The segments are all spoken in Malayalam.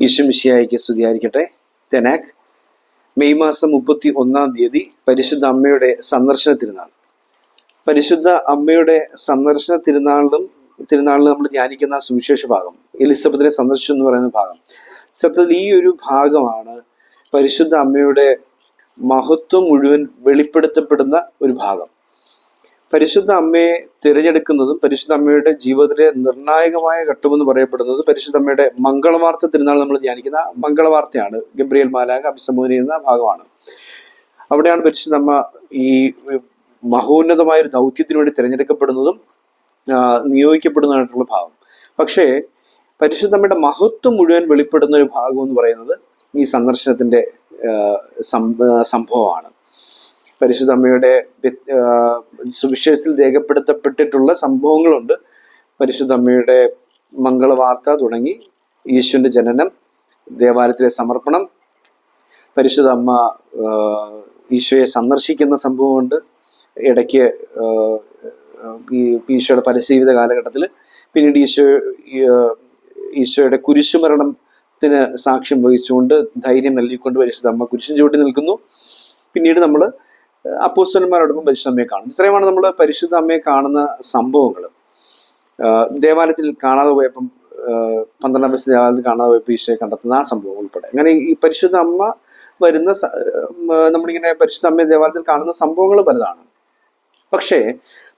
ഈശ്വമിശിയായിക്ക് സ്തുതിയായിരിക്കട്ടെ. തെനാക് മെയ് മാസം മുപ്പത്തി ഒന്നാം തീയതി പരിശുദ്ധ അമ്മയുടെ സന്ദർശന തിരുനാൾ പരിശുദ്ധ അമ്മയുടെ സന്ദർശന തിരുനാളിലും തിരുനാളിൽ നമ്മൾ ധ്യാനിക്കുന്ന സുവിശേഷ ഭാഗം എലിസബത്തിനെ സന്ദർശിച്ചു എന്ന് പറയുന്ന ഭാഗം. സത്യത്തിൽ ഈ ഒരു ഭാഗമാണ് പരിശുദ്ധ അമ്മയുടെ മഹത്വം മുഴുവൻ വെളിപ്പെടുത്തപ്പെടുന്ന ഒരു ഭാഗം. പരിശുദ്ധ അമ്മയെ തിരഞ്ഞെടുക്കുന്നതും പരിശുദ്ധ അമ്മയുടെ ജീവിതത്തിലെ നിർണായകമായ ഘട്ടമെന്ന് പറയപ്പെടുന്നത് പരിശുദ്ധ അമ്മയുടെ മംഗളവാർത്ത തിരുനാൾ നമ്മൾ ധ്യാനിക്കുന്ന മംഗളവാർത്തയാണ്. ഗബ്രിയേൽ മാലാക അഭിസംബോധന ചെയ്യുന്ന ഭാഗമാണ്. അവിടെയാണ് പരിശുദ്ധ അമ്മ ഈ മഹോന്നതമായ ഒരു ദൗത്യത്തിന് വേണ്ടി തിരഞ്ഞെടുക്കപ്പെടുന്നതും നിയോഗിക്കപ്പെടുന്നതായിട്ടുള്ള ഭാഗം. പക്ഷേ പരിശുദ്ധ അമ്മയുടെ മഹത്വം മുഴുവൻ വെളിപ്പെടുന്ന ഒരു ഭാഗം എന്ന് പറയുന്നത് ഈ സന്ദർശനത്തിന്റെ സംഭവമാണ്. പരിശുദ്ധ അമ്മയുടെ സുവിശേഷത്തിൽ രേഖപ്പെടുത്തപ്പെട്ടിട്ടുള്ള സംഭവങ്ങളുണ്ട്. പരിശുദ്ധ അമ്മയുടെ മംഗളവാർത്ത തുടങ്ങി. യേശുവിന്റെ ജനനം ദേവാലയത്തിലെ സമർപ്പണം പരിശുദ്ധ അമ്മ ഈശോയെ സന്ദർശിക്കുന്ന സംഭവമുണ്ട്. ഇടയ്ക്ക് ഈ ഈശോയുടെ പരസീവിത കാലഘട്ടത്തിൽ പിന്നീട് ഈശോ ഈശോയുടെ കുരിശുമരണത്തിന് സാക്ഷ്യം വഹിച്ചുകൊണ്ട് ധൈര്യം നൽകിക്കൊണ്ട് പരിശുദ്ധ അമ്മ ചുവട്ടി നിൽക്കുന്നു. പിന്നീട് നമ്മൾ അപ്പോസ്റ്റന്മാരോടൊപ്പം പരിശുദ്ധ അമ്മയെ കാണുന്നു. ഇത്രയുമാണ് നമ്മൾ പരിശുദ്ധ അമ്മയെ കാണുന്ന സംഭവങ്ങൾ. ദേവാലയത്തിൽ കാണാതെ പോയപ്പം പന്ത്രണ്ടാം വയസ്സ് ദേവാലയത്തിൽ കാണാതെ പോയപ്പോൾ ഈശോയെ കണ്ടെത്തുന്ന ആ സംഭവം ഉൾപ്പെടെ. അങ്ങനെ ഈ പരിശുദ്ധ അമ്മ വരുന്ന നമ്മളിങ്ങനെ പരിശുദ്ധ അമ്മയെ ദേവാലയത്തിൽ കാണുന്ന സംഭവങ്ങൾ പലതാണ് പക്ഷേ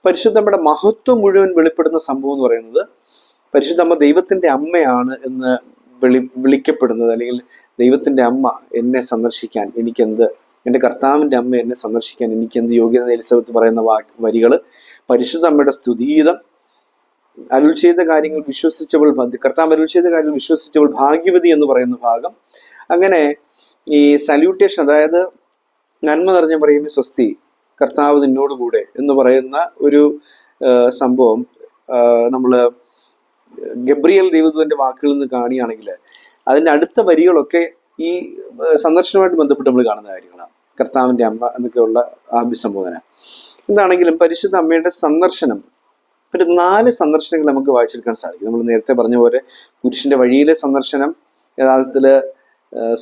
പരിശുദ്ധമ്മയുടെ മഹത്വം മുഴുവൻ വെളിപ്പെടുന്ന സംഭവം എന്ന് പറയുന്നത് പരിശുദ്ധമ്മ ദൈവത്തിന്റെ അമ്മയാണ് എന്ന് വിളി വിളിക്കപ്പെടുന്നത് അല്ലെങ്കിൽ ദൈവത്തിന്റെ അമ്മ എന്നെ സന്ദർശിക്കാൻ എനിക്കെന്ത് എന്റെ കർത്താവിന്റെ അമ്മ എന്നെ സന്ദർശിക്കാൻ എനിക്ക് എന്ത് യോഗ്യത എലിസബത്ത് പറയുന്ന വാ വരികൾ പരിശുദ്ധ അമ്മയുടെ സ്തുതിഗീതം അരുൾ ചെയ്ത കാര്യങ്ങൾ വിശ്വസിച്ചവൾ കർത്താവ് അരുൾ ചെയ്ത കാര്യങ്ങൾ വിശ്വസിച്ചവൾ ഭാഗ്യവതി എന്ന് പറയുന്ന ഭാഗം. അങ്ങനെ ഈ സല്യൂട്ടേഷൻ അതായത് നന്മ നിറഞ്ഞ പറയുമ്പോൾ സ്വസ്തി കർത്താവ് നിന്നോട് കൂടെ എന്ന് പറയുന്ന ഒരു സംഭവം നമ്മൾ ഗബ്രിയൽ ദൈവദൂതന്റെ വാക്കുകളിൽ നിന്ന് കാണുകയാണെങ്കിൽ അതിന്റെ അടുത്ത വരികളൊക്കെ ഈ സന്ദർശനവുമായിട്ട് ബന്ധപ്പെട്ട് നമ്മൾ കാണുന്ന കാര്യങ്ങളാണ്. കർത്താവിന്റെ അമ്മ എന്നൊക്കെയുള്ള അഭിസംബോധന. എന്താണെങ്കിലും പരിശുദ്ധ അമ്മയുടെ സന്ദർശനം ഒരു നാല് സന്ദർശനങ്ങൾ നമുക്ക് വായിച്ചെടുക്കാൻ സാധിക്കും. നമ്മൾ നേരത്തെ പറഞ്ഞ പോലെ പുരുഷന്റെ വഴിയിലെ സന്ദർശനം യഥാർത്ഥത്തിൽ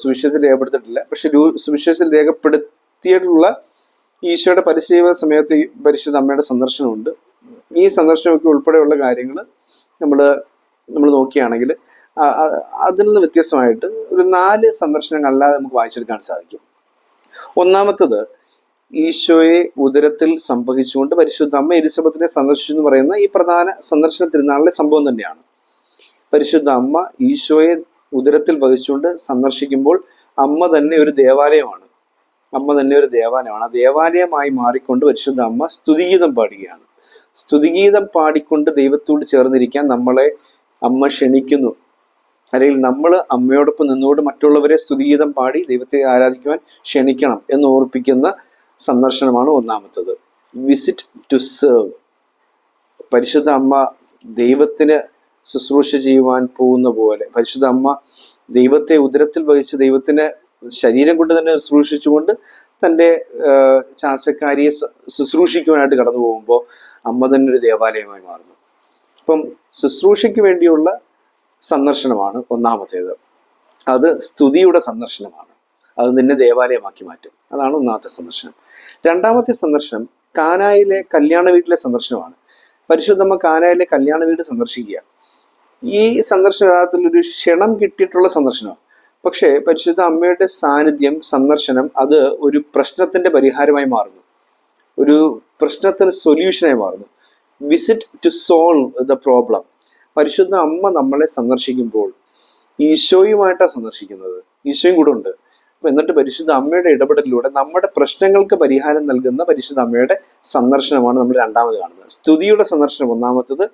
സുവിശേഷത്തിൽ രേഖപ്പെടുത്തിയിട്ടില്ല. പക്ഷെ സുവിശേഷത്തിൽ രേഖപ്പെടുത്തിയിട്ടുള്ള ഈശോയുടെ പരിശീലന സമയത്ത് ഈ പരിശുദ്ധ അമ്മയുടെ സന്ദർശനമുണ്ട്. ഈ സന്ദർശനമൊക്കെ ഉൾപ്പെടെയുള്ള കാര്യങ്ങൾ നമ്മൾ നമ്മൾ നോക്കുകയാണെങ്കിൽ അതിൽ നിന്ന് വ്യത്യസ്തമായിട്ട് ഒരു നാല് സന്ദർശനങ്ങൾ അല്ലാതെ നമുക്ക് വായിച്ചെടുക്കാൻ സാധിക്കും. ഒന്നാമത്തത് ഈശോയെ ഉദരത്തിൽ സംഭവിച്ചുകൊണ്ട് പരിശുദ്ധ അമ്മ എലിസബത്തിനെ സന്ദർശിച്ചു എന്ന് പറയുന്ന ഈ പ്രധാന സന്ദർശന തിരുനാളിലെ സംഭവം തന്നെയാണ്. പരിശുദ്ധ അമ്മ ഈശോയെ ഉദരത്തിൽ വഹിച്ചുകൊണ്ട് സന്ദർശിക്കുമ്പോൾ അമ്മ തന്നെ ഒരു ദേവാലയമാണ്. അമ്മ തന്നെ ഒരു ദേവാലയമാണ്. ആ ദേവാലയമായി മാറിക്കൊണ്ട് പരിശുദ്ധ അമ്മ സ്തുതിഗീതം പാടുകയാണ്. സ്തുതിഗീതം പാടിക്കൊണ്ട് ദൈവത്തോട് ചേർന്നിരിക്കാൻ നമ്മളെ അമ്മ ക്ഷണിക്കുന്നു. അല്ലെങ്കിൽ നമ്മൾ അമ്മയോടൊപ്പം നിന്നുകൊണ്ട് മറ്റുള്ളവരെ സ്തുതിഗീതം പാടി ദൈവത്തെ ആരാധിക്കുവാൻ ക്ഷണിക്കണം എന്ന് ഓർപ്പിക്കുന്ന സന്ദർശനമാണ് ഒന്നാമത്തത്. വിസിറ്റ് ടു സെർവ് പരിശുദ്ധ അമ്മ ദൈവത്തിന് ശുശ്രൂഷ ചെയ്യുവാൻ പോകുന്ന പോലെ പരിശുദ്ധ അമ്മ ദൈവത്തെ ഉദരത്തിൽ വഹിച്ച് ദൈവത്തിന് ശരീരം കൊണ്ട് തന്നെ ശുശ്രൂഷിച്ചുകൊണ്ട് തന്റെ ചാർച്ചക്കാരിയെ ശുശ്രൂഷിക്കുവാനായിട്ട് കടന്നു പോകുമ്പോൾ അമ്മ തന്നെ ഒരു ദേവാലയമായി മാറുന്നു. അപ്പം ശുശ്രൂഷയ്ക്ക് വേണ്ടിയുള്ള സന്ദർശനമാണ് ഒന്നാമത്തേത്. അത് സ്തുതിയുടെ സന്ദർശനമാണ്. അത് നിന്നെ ദേവാലയമാക്കി മാറ്റും. അതാണ് ഒന്നാമത്തെ സന്ദർശനം. രണ്ടാമത്തെ സന്ദർശനം കാനായിലെ കല്യാണ വീട്ടിലെ സന്ദർശനമാണ്. പരിശുദ്ധമ്മ കാനായിലെ കല്യാണ വീട് സന്ദർശിക്കുക. ഈ സന്ദർശന ഒരു ക്ഷണം കിട്ടിയിട്ടുള്ള സന്ദർശനമാണ്. പക്ഷേ പരിശുദ്ധ അമ്മയുടെ സാന്നിധ്യം സന്ദർശനം അത് ഒരു പ്രശ്നത്തിന്റെ പരിഹാരമായി മാറുന്നു. ഒരു പ്രശ്നത്തിന് സൊല്യൂഷനായി മാറുന്നു. Visit to solve the problem പരിശുദ്ധ അമ്മ നമ്മളെ സന്ദർശിക്കുമ്പോൾ ഈശോയുമായിട്ടാണ് സന്ദർശിക്കുന്നത്. ഈശോയും കൂടെ ഉണ്ട്. അപ്പൊ എന്നിട്ട് പരിശുദ്ധ അമ്മയുടെ ഇടപെടലിലൂടെ നമ്മുടെ പ്രശ്നങ്ങൾക്ക് പരിഹാരം നൽകുന്ന പരിശുദ്ധ അമ്മയുടെ സന്ദർശനമാണ് നമ്മൾ രണ്ടാമത് കാണുന്നത്. സ്തുതിയുടെ സന്ദർശനം ഒന്നാമത്തത്.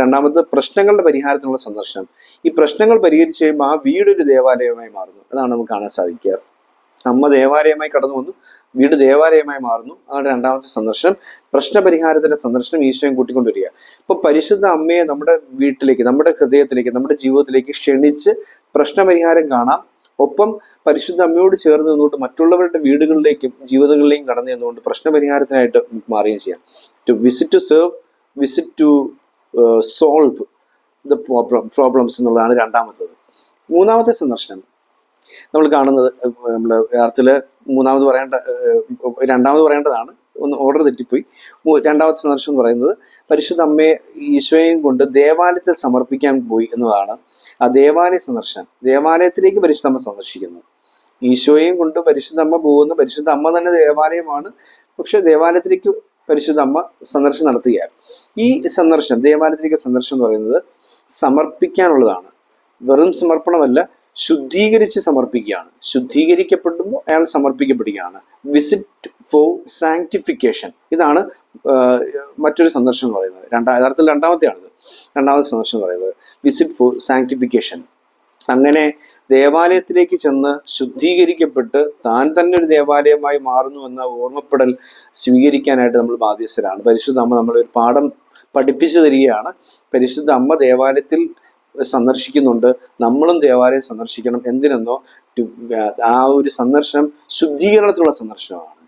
രണ്ടാമത് പ്രശ്നങ്ങളുടെ പരിഹാരത്തിനുള്ള സന്ദർശനം. ഈ പ്രശ്നങ്ങൾ പരിഹരിച്ച് കഴിയുമ്പോൾ ആ വീടൊരു ദേവാലയമായി മാറുന്നു. അതാണ് നമുക്ക് കാണാൻ സാധിക്കുക. അമ്മ ദേവാലയമായി കടന്നു വന്നു. വീട് ദേവാലയമായി മാറുന്നു. അതാണ് രണ്ടാമത്തെ സന്ദർശനം. പ്രശ്നപരിഹാരത്തിന്റെ സന്ദർശനം ഈശോയും കൂട്ടിക്കൊണ്ടുവരിക. ഇപ്പൊ പരിശുദ്ധ അമ്മയെ നമ്മുടെ വീട്ടിലേക്ക് നമ്മുടെ ഹൃദയത്തിലേക്ക് നമ്മുടെ ജീവിതത്തിലേക്ക് ക്ഷണിച്ച് പ്രശ്നപരിഹാരം കാണാം. ഒപ്പം പരിശുദ്ധ അമ്മയോട് ചേർന്ന് നിന്നുകൊണ്ട് മറ്റുള്ളവരുടെ വീടുകളിലേക്കും ജീവിതങ്ങളിലേക്കും കടന്നു നിന്നുകൊണ്ട് പ്രശ്നപരിഹാരത്തിനായിട്ട് മാറുകയും ചെയ്യാം. To visit to serve visit to solve the problems എന്നുള്ളതാണ് രണ്ടാമത്തത്. മൂന്നാമത്തെ സന്ദർശനം. നമ്മൾ കാണുന്നത് നമ്മൾ യഥാർത്ഥത്തിൽ മൂന്നാമത് പറയേണ്ട രണ്ടാമത് പറയേണ്ടതാണ്. ഒന്ന് ഓർഡർ തെറ്റിപ്പോയി. രണ്ടാമത്തെ സന്ദർശനം എന്ന് പറയുന്നത് പരിശുദ്ധ അമ്മയെ ഈശോയും കൊണ്ട് ദേവാലയത്തിൽ സമർപ്പിക്കാൻ പോയി എന്നതാണ്. ആ ദേവാലയ സന്ദർശനം ദേവാലയത്തിലേക്ക് പരിശുദ്ധ അമ്മ സന്ദർശിക്കുന്നു. ഈശോയും കൊണ്ട് പരിശുദ്ധ അമ്മ പോകുന്ന. പരിശുദ്ധ അമ്മ തന്നെ ദേവാലയമാണ്. പക്ഷെ ദേവാലയത്തിലേക്ക് പരിശുദ്ധ അമ്മ സന്ദർശനം നടത്തുകയാണ്. ഈ സന്ദർശനം ദേവാലയത്തിലേക്ക് സന്ദർശനം എന്ന് പറയുന്നത് സമർപ്പിക്കാനുള്ളതാണ്. വെറും സമർപ്പണമല്ല ശുദ്ധീകരിച്ച് സമർപ്പിക്കുകയാണ്. ശുദ്ധീകരിക്കപ്പെടുമ്പോൾ അയാൾ സമർപ്പിക്കപ്പെടുകയാണ്. വിസിറ്റ് ഫോർ സാങ്ക്ടിഫിക്കേഷൻ ഇതാണ് മറ്റൊരു സന്ദർശനം എന്ന് പറയുന്നത്. രണ്ടാം യഥാർത്ഥത്തിൽ രണ്ടാമത്തെയാണിത്. രണ്ടാമത്തെ സന്ദർശനം എന്ന് പറയുന്നത്. വിസിറ്റ് ഫോർ സാങ്ക്ടിഫിക്കേഷൻ അങ്ങനെ ദേവാലയത്തിലേക്ക് ചെന്ന് ശുദ്ധീകരിക്കപ്പെട്ട് താൻ തന്നെ ഒരു ദേവാലയമായി മാറുന്നു എന്ന ഓർമ്മപ്പെടൽ സ്വീകരിക്കാനായിട്ട് നമ്മൾ ബാധ്യസ്ഥരാണ്. പരിശുദ്ധ അമ്മ നമ്മളൊരു പാഠം പഠിപ്പിച്ചു തരികയാണ്. പരിശുദ്ധ അമ്മ ദേവാലയത്തിൽ സന്ദർശിക്കുന്നുണ്ട്. നമ്മളും ദേവാലയം സന്ദർശിക്കണം. എന്തിനെന്നോ? ആ ഒരു സന്ദർശനം ശുദ്ധീകരണത്തിനുള്ള സന്ദർശനമാണ്.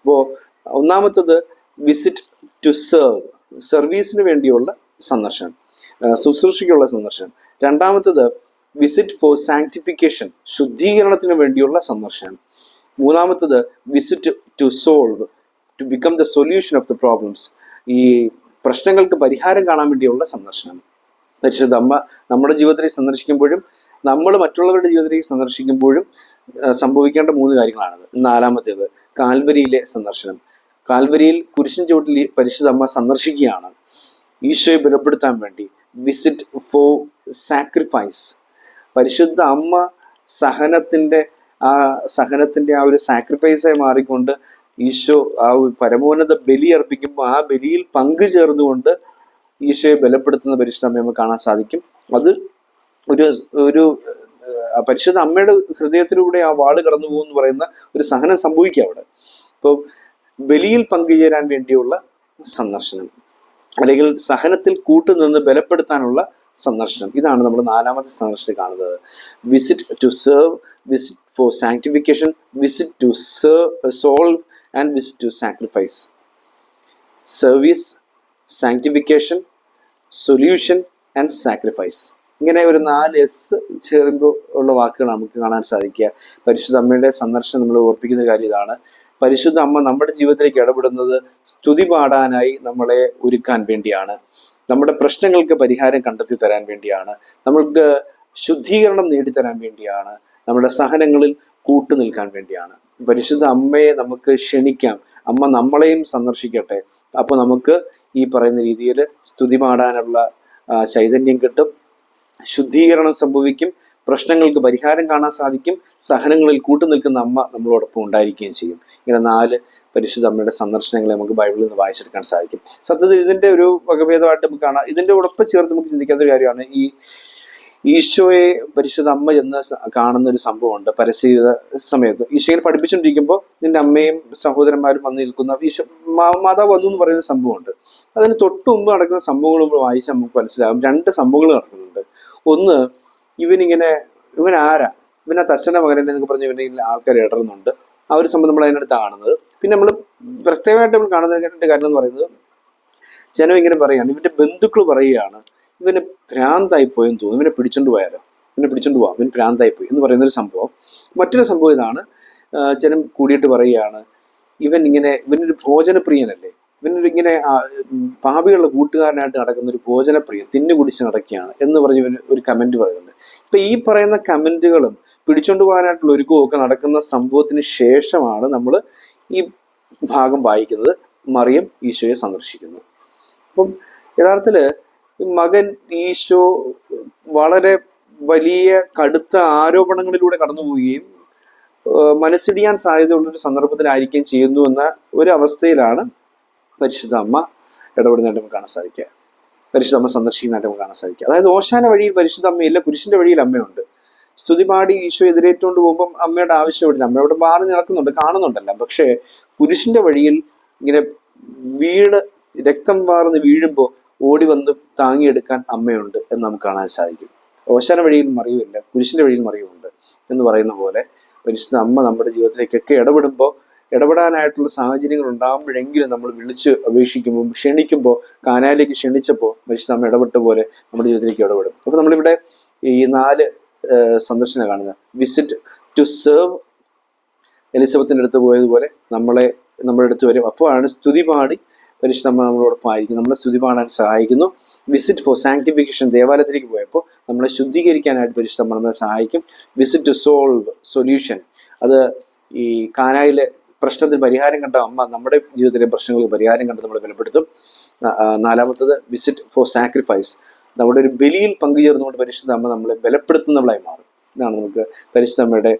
അപ്പോൾ ഒന്നാമത്തത് വിസിറ്റ് ടു സെർവ് സർവീസിന് വേണ്ടിയുള്ള സന്ദർശനം ശുശ്രൂഷയ്ക്കുള്ള സന്ദർശനം. രണ്ടാമത്തത് വിസിറ്റ് ഫോർ സാങ്ക്ടിഫിക്കേഷൻ ശുദ്ധീകരണത്തിന് വേണ്ടിയുള്ള സന്ദർശനം. മൂന്നാമത്തത് visit to solve to become the solution of the problems ഈ പ്രശ്നങ്ങൾക്ക് പരിഹാരം കാണാൻ വേണ്ടിയുള്ള സന്ദർശനം. പരിശുദ്ധ അമ്മ നമ്മുടെ ജീവിതത്തിൽ സന്ദർശിക്കുമ്പോഴും നമ്മൾ മറ്റുള്ളവരുടെ ജീവിതത്തിലേക്ക് സന്ദർശിക്കുമ്പോഴും സംഭവിക്കേണ്ട മൂന്ന് കാര്യങ്ങളാണത്. നാലാമത്തേത് കാൽവരിയിലെ സന്ദർശനം. കാൽവരിയിൽ കുരിശിൻ ചുവട്ടിൽ പരിശുദ്ധ അമ്മ സന്ദർശിക്കുകയാണ്. ഈശോയെ ബലപ്പെടുത്താൻ വേണ്ടി വിസിറ്റ് ഫോർ സാക്രിഫൈസ് പരിശുദ്ധ അമ്മ സഹനത്തിന്റെ ആ സഹനത്തിന്റെ ആ ഒരു സാക്രിഫൈസായി മാറിക്കൊണ്ട് ഈശോ ആ പരമോന്നത ബലി അർപ്പിക്കുമ്പോൾ ആ ബലിയിൽ പങ്കു ചേർന്നുകൊണ്ട് ഈശോയെ ബലപ്പെടുത്തുന്ന പരിശുദ്ധ അമ്മയെ നമുക്ക് കാണാൻ സാധിക്കും. അത് ഒരു ഒരു പരിശുദ്ധ അമ്മയുടെ ഹൃദയത്തിലൂടെ ആ വാൾ കടന്നു പോകുമെന്ന് പറയുന്ന ഒരു സഹനം സംഭവിക്കുക അവിടെ. ഇപ്പോൾ ബലിയിൽ പങ്കുചേരാൻ വേണ്ടിയുള്ള സന്ദർശനം അല്ലെങ്കിൽ സഹനത്തിൽ കൂട്ടുനിന്ന് ബലപ്പെടുത്താനുള്ള സന്ദർശനം. ഇതാണ് നമ്മൾ നാലാമത്തെ സന്ദർശനം കാണുന്നത്. Visit to serve visit for sanctification visit to serve solve and visit to sacrifice service sanctification solution and sacrifice ഇങ്ങനെ ഒരു നാല് എസ് ചേരുമ്പോൾ ഉള്ള വാക്കുകൾ നമുക്ക് കാണാൻ സാധിക്കുക. പരിശുദ്ധ അമ്മയുടെ സന്ദർശനം നമ്മൾ ഓർപ്പിക്കുന്ന കാര്യം ഇതാണ്. പരിശുദ്ധ അമ്മ നമ്മുടെ ജീവിതത്തിലേക്ക് ഇടപെടുന്നത് സ്തുതി പാടാനായി നമ്മളെ ഒരുക്കാൻ വേണ്ടിയാണ്. നമ്മുടെ പ്രശ്നങ്ങൾക്ക് പരിഹാരം കണ്ടെത്തി തരാൻ വേണ്ടിയാണ്. നമ്മൾക്ക് ശുദ്ധീകരണം നേടിത്തരാൻ വേണ്ടിയാണ്. നമ്മുടെ സഹനങ്ങളിൽ കൂട്ടു നിൽക്കാൻ വേണ്ടിയാണ്. പരിശുദ്ധ അമ്മയെ നമുക്ക് ക്ഷണിക്കാം. അമ്മ നമ്മളെയും സന്ദർശിക്കട്ടെ. അപ്പോൾ നമുക്ക് ഈ പറയുന്ന രീതിയിൽ സ്തുതി പാടാനുള്ള ചൈതന്യം കിട്ടും. ശുദ്ധീകരണം സംഭവിക്കും. പ്രശ്നങ്ങൾക്ക് പരിഹാരം കാണാൻ സാധിക്കും. സഹനങ്ങളിൽ കൂട്ടു നിൽക്കുന്ന അമ്മ നമ്മളോടൊപ്പം ഉണ്ടായിരിക്കുകയും ചെയ്യും. ഇങ്ങനെ നാല് പരിശുദ്ധ അമ്മയുടെ സന്ദർശനങ്ങളെ നമുക്ക് ബൈബിളിൽ നിന്ന് വായിച്ചെടുക്കാൻ സാധിക്കും. സത്യത്തിൽ ഇതിന്റെ ഒരു വകഭേദമായിട്ട് നമുക്ക് കാണാം. ഇതിന്റെ ഉറപ്പ് ചേർത്ത് നമുക്ക് ചിന്തിക്കാത്ത ഒരു കാര്യമാണ് ഈ ഈശോയെ പരിശുദ്ധ അമ്മ എന്ന് കാണുന്ന ഒരു സംഭവമുണ്ട്. പരസ്യ സമയത്ത്. ഈശോയിൽ പഠിപ്പിച്ചുകൊണ്ടിരിക്കുമ്പോൾ നിന്റെ അമ്മയും സഹോദരന്മാരും വന്ന് നിൽക്കുന്ന ഈശോ മാതാവ് വന്നു എന്ന് പറയുന്ന സംഭവമുണ്ട്. അതിന് തൊട്ട് മുമ്പ് നടക്കുന്ന സംഭവങ്ങൾ നമ്മൾ വായിച്ച് നമുക്ക് മനസ്സിലാകും. രണ്ട് സംഭവങ്ങൾ നടക്കുന്നുണ്ട്. ഒന്ന് ഇവനിങ്ങനെ ഇവൻ ആരാ? ഇവനാ അച്ഛന്റെ മകനെ എന്നൊക്കെ പറഞ്ഞ് ഇവനെ ആൾക്കാർ ഇടറുന്നുണ്ട്. ആ ഒരു സംഭവം നമ്മൾ അതിനടുത്ത് കാണുന്നത്. പിന്നെ നമ്മൾ പ്രത്യേകമായിട്ട് നമ്മൾ കാണുന്ന കാര്യം എന്ന് പറയുന്നത് ജനം ഇങ്ങനെ പറയുകയാണ്. ഇവന്റെ ബന്ധുക്കൾ പറയുകയാണ് ഇവന് ഭ്രാന്തായി പോയെന്ന് തോന്നുന്നു. ഇവനെ പിടിച്ചോണ്ട് പോയാലോ? ഇവനെ പിടിച്ചോണ്ട് പോവാം. ഇവൻ ഭ്രാന്തായി പോയി എന്ന് പറയുന്ന ഒരു സംഭവം. മറ്റൊരു സംഭവം ഇതാണ്. ചിലം കൂടിയിട്ട് പറയുകയാണ് ഇവൻ ഇങ്ങനെ ഇവനൊരു ഭോജനപ്രിയനല്ലേ? ഇവനൊരു ഇങ്ങനെ പാപികളുടെ കൂട്ടുകാരനായിട്ട് നടക്കുന്ന ഒരു ഭോജനപ്രിയൻ തിന്നു കുടിച്ച് നടക്കുകയാണ് എന്ന് പറഞ്ഞ് ഇവൻ ഒരു കമന്റ് പറയുന്നുണ്ട്. ഇപ്പൊ ഈ പറയുന്ന കമന്റുകളും പിടിച്ചോണ്ട് പോകാനായിട്ടുള്ള ഒരുക്കവും ഒക്കെ നടക്കുന്ന സംഭവത്തിന് ശേഷമാണ് നമ്മൾ ഈ ഭാഗം വായിക്കുന്നത്. മറിയം ഈശോയെ സന്ദർശിക്കുന്നു. അപ്പം യഥാർത്ഥത്തിൽ മകൻ ഈശോ വളരെ വലിയ കടുത്ത ആരോപണങ്ങളിലൂടെ കടന്നു പോവുകയും മനസ്സിടിയാൻ സാധ്യതയുള്ള ഒരു സന്ദർഭത്തിലായിരിക്കുകയും ചെയ്യുന്നു എന്ന ഒരു അവസ്ഥയിലാണ് പരിശുദ്ധ അമ്മ ഇടപെടുന്നതായിട്ട് നമുക്ക് കാണാൻ സാധിക്കുക. പരിശുദ്ധ അമ്മ സന്ദർശിക്കുന്നതായിട്ട് നമുക്ക് കാണാൻ സാധിക്കുക. അതായത് ഓശാന വഴിയിൽ പരിശുദ്ധ അമ്മയില്ല കുരിശിന്റെ വഴിയിൽ അമ്മയുണ്ട്. സ്തുതിപാടി ഈശോ എതിരേറ്റുകൊണ്ട് പോകുമ്പം അമ്മയുടെ ആവശ്യമില്ല അമ്മ അവിടെ മാറി നടക്കുന്നുണ്ട് കാണുന്നുണ്ടല്ല. പക്ഷേ കുരിശിന്റെ വഴിയിൽ ഇങ്ങനെ വീട് രക്തം വാർന്ന് വീഴുമ്പോൾ ഓടി വന്ന് താങ്ങിയെടുക്കാൻ അമ്മയുണ്ട് എന്ന് നമുക്ക് കാണാൻ സാധിക്കും. ഓശാന വഴിയിൽ മറിയുമില്ല കുരിശിന്റെ വഴിയിൽ മറിയുമുണ്ട് എന്ന് പറയുന്ന പോലെ പരിശുദ്ധ അമ്മ നമ്മുടെ ജീവിതത്തിലേക്കൊക്കെ ഇടപെടുമ്പോൾ ഇടപെടാനായിട്ടുള്ള സാഹചര്യങ്ങൾ ഉണ്ടാകുമ്പോഴെങ്കിലും നമ്മൾ വിളിച്ച് അപേക്ഷിക്കുമ്പോൾ ക്ഷണിക്കുമ്പോൾ കാനാലിലേക്ക് ക്ഷണിച്ചപ്പോൾ പരിശുദ്ധ അമ്മ ഇടപെട്ട പോലെ നമ്മുടെ ജീവിതത്തിലേക്ക് ഇടപെടും. അപ്പോൾ നമ്മളിവിടെ ഈ നാല് സന്ദർശനം കാണുന്നത്. വിസിറ്റ് ടു സെർവ് എലിസബത്തിന്റെ അടുത്ത് പോയതുപോലെ നമ്മളെ നമ്മുടെ അടുത്ത് വരും. അപ്പോഴാണ് സ്തുതി പാടി പരിശുദ്ധ അമ്മ നമ്മളോടൊപ്പം ആയിരിക്കും നമ്മളെ സ്തുതി പാടാൻ സഹായിക്കുന്നു. വിസിറ്റ് ഫോർ സാങ്ക്ടിഫിക്കേഷൻ ദേവാലയത്തിലേക്ക് പോയപ്പോൾ നമ്മളെ ശുദ്ധീകരിക്കാനായിട്ട് പരിശുദ്ധ അമ്മ നമ്മളെ സഹായിക്കും. വിസിറ്റ് ടു സോൾവ് സൊല്യൂഷൻ അത് ഈ കാനായിലെ പ്രശ്നത്തിന് പരിഹാരം കണ്ട അമ്മ നമ്മുടെ ജീവിതത്തിലെ പ്രശ്നങ്ങൾക്ക് പരിഹാരം കണ്ട് നമ്മൾ ബലപ്പെടുത്തും. നാലാമത്തത് വിസിറ്റ് ഫോർ സാക്രിഫൈസ് നമ്മുടെ ഒരു ബലിയിൽ പങ്കുചേർന്നുകൊണ്ട് പരിശുദ്ധ അമ്മ നമ്മളെ ബലപ്പെടുത്തുന്നവളായി മാറും. ഇതാണ് നമുക്ക് പരിശുദ്ധ അമ്മയുടെ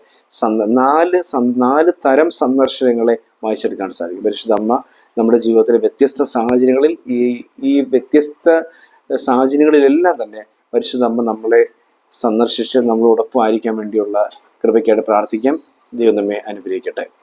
നാല് നാല് തരം സന്ദർശനങ്ങളെ വായിച്ചെടുക്കാൻ സാധിക്കും. പരിശുദ്ധ അമ്മ നമ്മുടെ ജീവിതത്തിലെ വ്യത്യസ്ത സാഹചര്യങ്ങളിൽ ഈ ഈ വ്യത്യസ്ത സാഹചര്യങ്ങളിലെല്ലാം തന്നെ പരിശുദ്ധ അമ്മ നമ്മളെ സന്ദർശിച്ച് നമ്മളോടൊപ്പം ആയിരിക്കാൻ വേണ്ടിയുള്ള കൃപയ്ക്കായിട്ട് പ്രാർത്ഥിക്കാം. ദൈവം നമ്മെ അനുഗ്രഹിക്കട്ടെ.